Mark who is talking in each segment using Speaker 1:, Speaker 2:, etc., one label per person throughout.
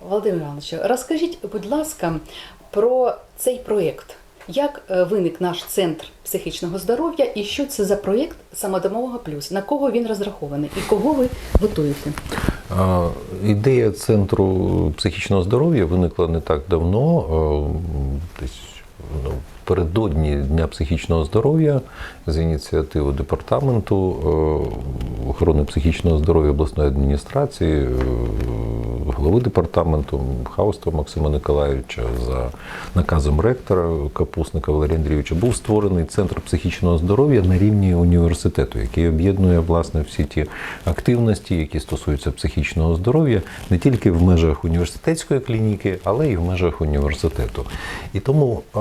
Speaker 1: Володимир Іванович, розкажіть, будь ласка, про цей проєкт. Як е, виник наш центр психічного здоров'я і що це за проєкт самодомового плюс? На кого він розрахований і кого ви готуєте?
Speaker 2: Ідея центру психічного здоров'я виникла не так давно, десь ну, передодні Дня психічного здоров'я з ініціативи департаменту охорони психічного здоров'я обласної адміністрації, е, голови департаменту Хаустова Максима Николаєвича за наказом ректора Капусника Валерія Андрійовича був створений центр психічного здоров'я на рівні університету, який об'єднує власне всі ті активності, які стосуються психічного здоров'я, не тільки в межах університетської клініки, але й в межах університету. І тому е,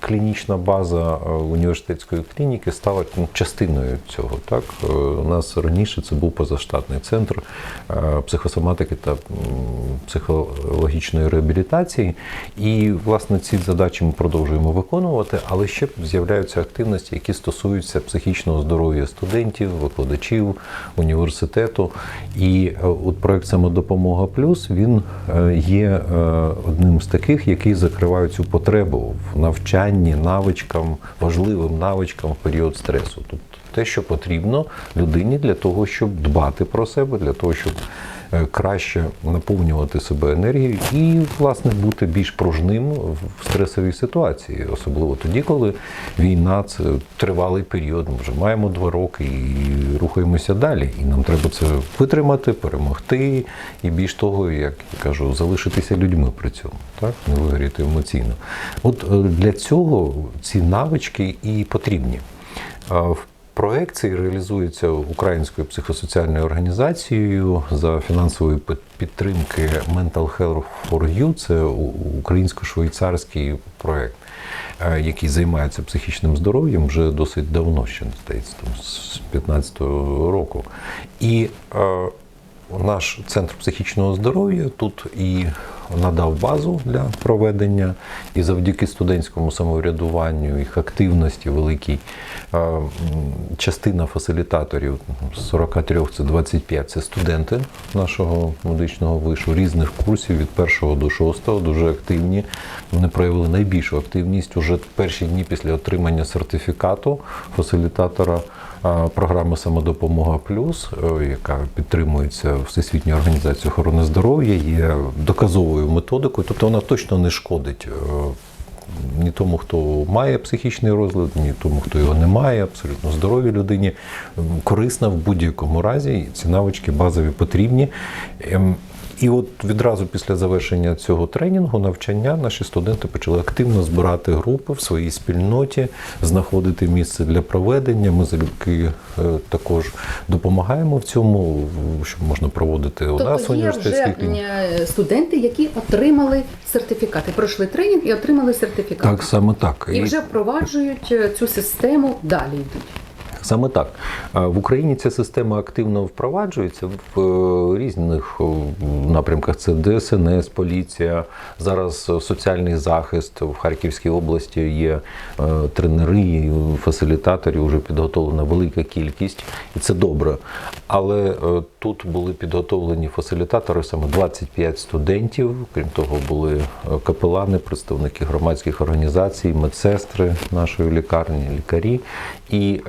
Speaker 2: клінічна база е, університетської клініки стала ну, частиною цього. Так Е, у нас раніше це був позаштатний центр е, психосоматики та психологічної реабілітації. І власне ці задачі ми продовжуємо виконувати, але ще з'являються активності, які стосуються психічного здоров'я студентів, викладачів університету. І от проект самодопомога плюс він є одним з таких, який закриває цю потребу в навчанні навичкам, важливим навичкам в період стресу. Тобто те, що потрібно людині для того, щоб дбати про себе, для того, щоб е, краще наповнювати себе енергією і, власне, бути більш пружним в стресовій ситуації, особливо тоді, коли війна це тривалий період. Ми вже маємо два роки і рухаємося далі. І нам треба це витримати, перемогти, і більш того, як я кажу, залишитися людьми при цьому, так не вигоріти емоційно. От е, для цього ці навички і потрібні. В Проект цей реалізується українською психосоціальною організацією за фінансової підтримки Mental Health for You. Це українсько-швейцарський проект, е, який займається психічним здоров'ям вже досить давно, ще здається, там, з 15-го року. І е, наш центр психічного здоров'я тут і надав базу для проведення, і завдяки студентському самоврядуванню, їх активності великій, е, частина фасилітаторів з 43 це 25 це студенти нашого медичного вишу різних курсів від 1 до 6, дуже активні. Вони проявили найбільшу активність уже перші дні після отримання сертифікату фасилітатора програми Самодопомога Плюс, е, яка підтримується Всесвітньою організацією охорони здоров'я, є доказовою методикою, тобто вона точно не шкодить. е, Ні тому, хто має психічний розлад, ні тому, хто його не має, абсолютно здоровій людині, корисна в будь-якому разі. Ці навички базові потрібні. І от відразу після завершення цього тренінгу, навчання, наші студенти почали активно збирати групи в своїй спільноті, знаходити місце для проведення. Ми залюбки е, також допомагаємо в цьому, щоб можна проводити у нас
Speaker 1: Тобто є
Speaker 2: університетській клініці.
Speaker 1: е, студенти, які отримали сертифікати, пройшли тренінг і отримали сертифікати.
Speaker 2: Так, саме так.
Speaker 1: І вже впроваджують е, цю систему далі йдуть.
Speaker 2: Саме так. В Україні ця система активно впроваджується в е, різних е, напрямках. Це ДСНС, поліція, зараз соціальний захист в Харківській області є е, тренери, і фасилітаторів, вже підготовлена велика кількість, і це добре. Але тут були підготовлені фасилітатори, саме 25 студентів. Крім того, були капелани, представники громадських організацій, медсестри нашої лікарні, лікарі. І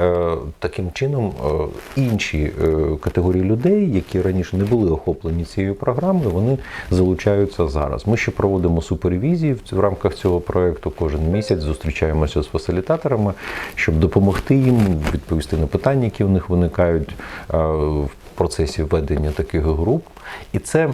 Speaker 2: таким чином е, інші е, категорії людей, які раніше не були охоплені цією програмою, вони залучаються зараз. Ми ще проводимо супервізії в, рамках цього проекту. Кожен місяць зустрічаємося з фасилітаторами, щоб допомогти їм відповісти на питання, які в них виникають е, в процесі ведення таких груп. І це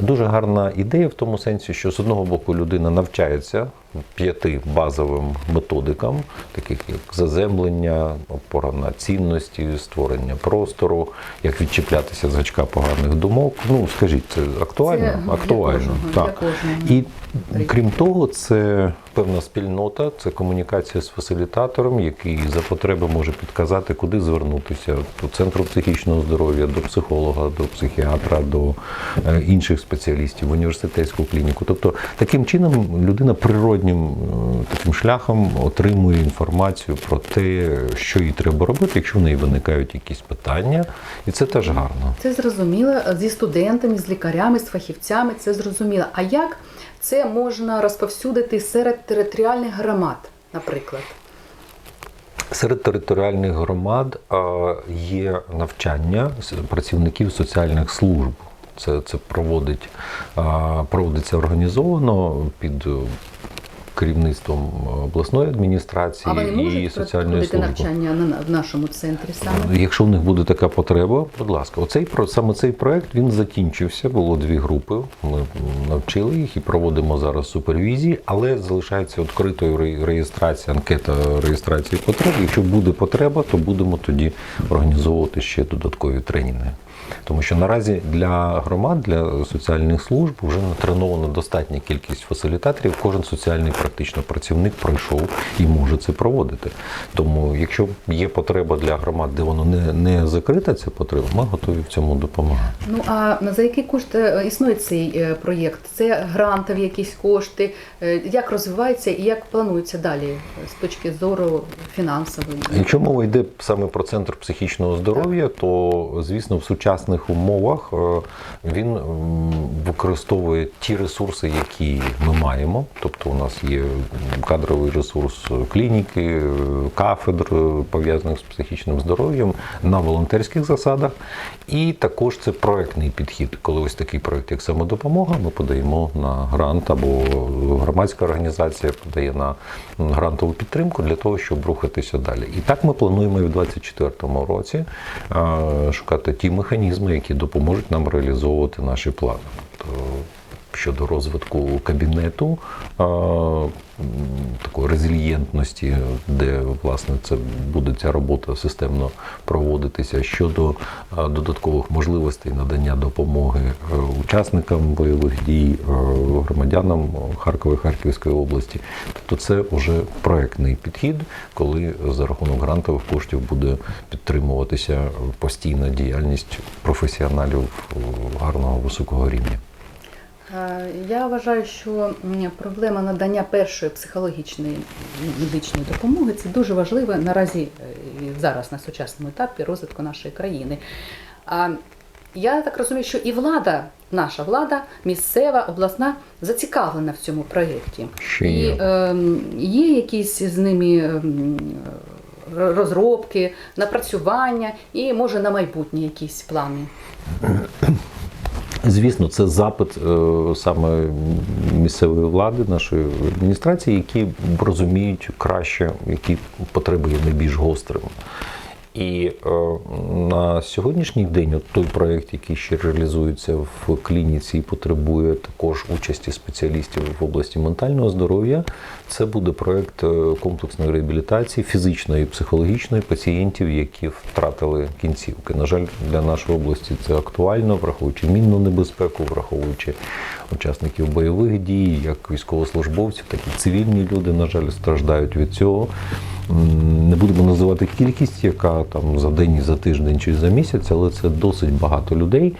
Speaker 2: дуже гарна ідея в тому сенсі, що з одного боку людина навчається п'яти базовим методикам, таких як заземлення, опора на цінності, створення простору, як відчіплятися з гачка поганих думок. Ну скажіть, це актуально?
Speaker 1: Це для
Speaker 2: актуально.
Speaker 1: кожного,
Speaker 2: так.
Speaker 1: для.
Speaker 2: І крім того, це певна спільнота, це комунікація з фасилітатором, який за потреби може підказати, куди звернутися до центру психічного здоров'я, до психолога, до психіатра, до е, інших спеціалістів в університетську клініку. Тобто таким чином людина природньо природнім е, таким шляхом отримує інформацію про те, що їй треба робити, якщо в неї виникають якісь питання, і це теж гарно.
Speaker 1: Це зрозуміло зі студентами, з лікарями, з фахівцями. Це зрозуміло. А як це можна розповсюдити серед територіальних громад, наприклад?
Speaker 2: Серед територіальних громад є навчання працівників соціальних служб. Це, це проводить, проводиться організовано під керівництвом обласної адміністрації
Speaker 1: А вони
Speaker 2: і соціальної служби.
Speaker 1: навчання на- в нашому центрі саме?
Speaker 2: Якщо в них буде така потреба, будь ласка, оцей саме цей проект він закінчився. Було дві групи. Ми навчили їх і проводимо зараз супервізії, але залишається відкритою ре- реєстрація, анкета реєстрації потреб. Якщо буде потреба, то будемо тоді організовувати ще додаткові тренінги. Тому що наразі для громад, для соціальних служб вже натренована достатня кількість фасилітаторів. Кожен соціальний практично працівник пройшов і може це проводити. Тому, якщо є потреба для громад, де воно не, не закрита, ця потреба, ми готові в цьому допомагати.
Speaker 1: Ну а за який кошт е, існує цей е, проєкт? Це грантові якісь кошти? Е, Як розвивається і як планується далі з точки зору фінансової?
Speaker 2: Якщо мова йде саме про центр психічного здоров'я, то звісно в сучасних умовах е, він використовує ті ресурси, які ми маємо. Тобто у нас є кадровий ресурс клініки, е, кафедр е, пов'язаних з психічним здоров'ям на волонтерських засадах. І також це проектний підхід. Коли ось такий проект, як самодопомога, ми подаємо на грант або громадська організація подає на грантову підтримку для того, щоб рухатися далі. І так ми плануємо і в 2024 році шукати ті механізми, які допоможуть нам реалізовувати наші плани. Щодо розвитку кабінету, такої резильєнтності, де власне це буде ця робота системно проводитися щодо додаткових можливостей надання допомоги е, учасникам бойових дій, е, громадянам Харкова і Харківської області. Тобто це вже проектний підхід, коли за рахунок грантових коштів буде підтримуватися постійна діяльність професіоналів е, гарного високого рівня.
Speaker 1: Е, Я вважаю, що проблема надання першої психологічної медичної допомоги це дуже важливо наразі е, зараз на сучасному етапі розвитку нашої країни. А я так розумію, що і влада, наша влада, місцева, обласна, зацікавлена в цьому проєкті.
Speaker 2: Ще
Speaker 1: І
Speaker 2: є.
Speaker 1: е, є якісь з ними ем, розробки, напрацювання і може на майбутнє якісь плани.
Speaker 2: Звісно, це запит е, саме місцевої влади, нашої адміністрації, які розуміють краще, які потреби є найбільш гострими. І е, на сьогоднішній день от той проєкт, який ще реалізується в клініці і потребує також участі спеціалістів в області ментального здоров'я, це буде проєкт е, комплексної реабілітації фізичної і психологічної пацієнтів, які втратили кінцівки. На жаль, для нашої області це актуально, враховуючи мінну небезпеку, враховуючи учасників бойових дій, як військовослужбовців, так і цивільні люди, на жаль, страждають від цього. Не будемо називати кількість, яка там за день, за тиждень чи за місяць, але це досить багато людей.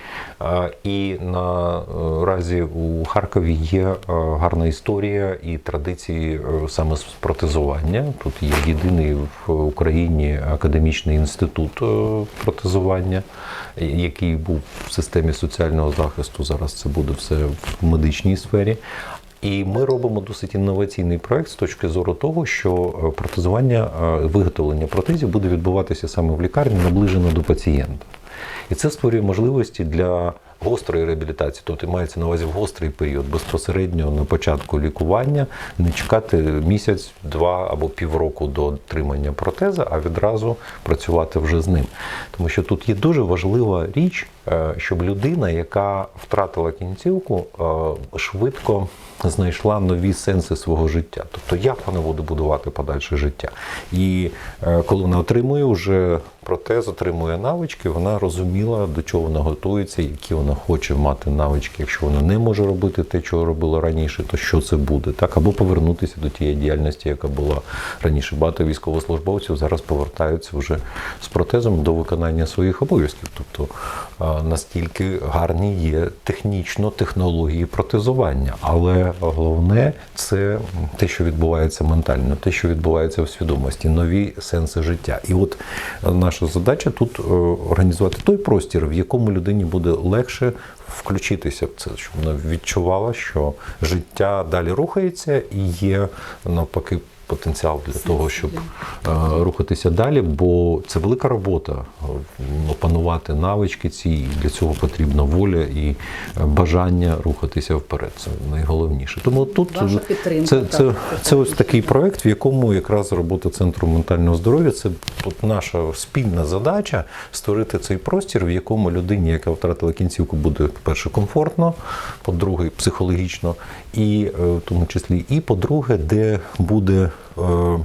Speaker 2: І наразі у Харкові є е, гарна історія і традиції е, саме протезування. Тут є єдиний в Україні академічний інститут е, протезування, який був в системі соціального захисту. Зараз це буде все в медичній сфері. І ми робимо досить інноваційний проект з точки зору того, що е, протезування, е, виготовлення протезів буде відбуватися саме в лікарні, наближено до пацієнта. І це створює можливості для гострої реабілітації, тобто мається на увазі в гострий період, безпосередньо на початку лікування, не чекати місяць, два або півроку до отримання протеза, а відразу працювати вже з ним. Тому що тут є дуже важлива річ, е, щоб людина, яка втратила кінцівку, е, швидко знайшла нові сенси свого життя. Тобто, як вона буде будувати подальше життя. І е, коли вона отримує вже протез, отримує навички, вона розуміла, до чого вона готується, які вона хоче мати навички. Якщо вона не може робити те, чого робила раніше, то що це буде? Так, або повернутися до тієї діяльності, яка була раніше. Багато військовослужбовців зараз повертаються вже з протезом до виконання своїх обов'язків. Тобто настільки гарні є технічно технології протезування. Але головне це те, що відбувається ментально, те, що відбувається в свідомості, нові сенси життя. І от е, наша задача тут е, організувати той простір, в якому людині буде легше включитися в це, щоб вона відчувала, що життя далі рухається і є навпаки. Потенціал для того, щоб е, рухатися далі, бо це велика робота е, опанувати навички ці. І для цього потрібна воля і е, бажання рухатися вперед. Це найголовніше. Тому тут
Speaker 1: Ваша підтримка,
Speaker 2: це,
Speaker 1: так,
Speaker 2: це,
Speaker 1: це
Speaker 2: це ось такий проект, в якому якраз робота центру ментального здоров'я це от наша спільна задача створити цей простір, в якому людині, яка втратила кінцівку, буде по-перше, комфортно, по-друге, психологічно, і в тому числі, і по-друге, де буде. Е, е,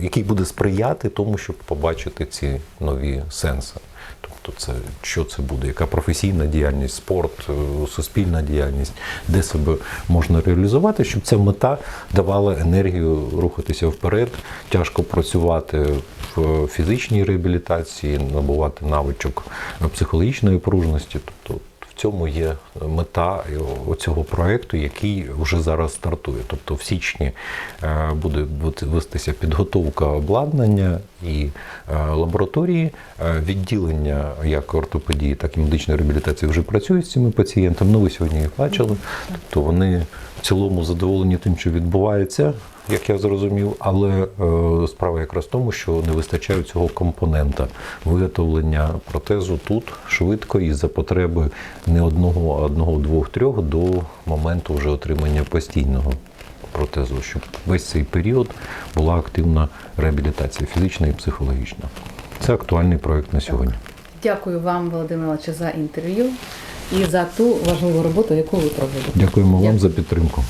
Speaker 2: Який буде сприяти тому, щоб побачити ці нові сенси. Тобто, це що це буде, яка професійна діяльність, спорт, е, суспільна діяльність, де себе можна реалізувати, щоб ця мета давала енергію рухатися вперед, тяжко працювати в фізичній реабілітації, набувати навичок психологічної пружності. Тобто в цьому є мета цього проекту, який вже зараз стартує. Тобто в січні е, буде вестися підготовка обладнання і е, лабораторії. Е, Відділення як ортопедії, так і медичної реабілітації вже працюють з цими пацієнтами. Ну, ви сьогодні їх бачили. Тобто вони в цілому задоволені тим, що відбувається. Як я зрозумів, але е, справа якраз в тому, що не вистачає цього компонента виготовлення протезу тут швидко і за потреби не одного, а одного, двох, трьох до моменту вже отримання постійного протезу, щоб весь цей період була активна реабілітація фізична і психологічна. Це актуальний проект на сьогодні.
Speaker 1: Дякую вам, Володимир за інтерв'ю і за ту важливу роботу, яку ви проводите.
Speaker 2: Дякуємо вам за підтримку.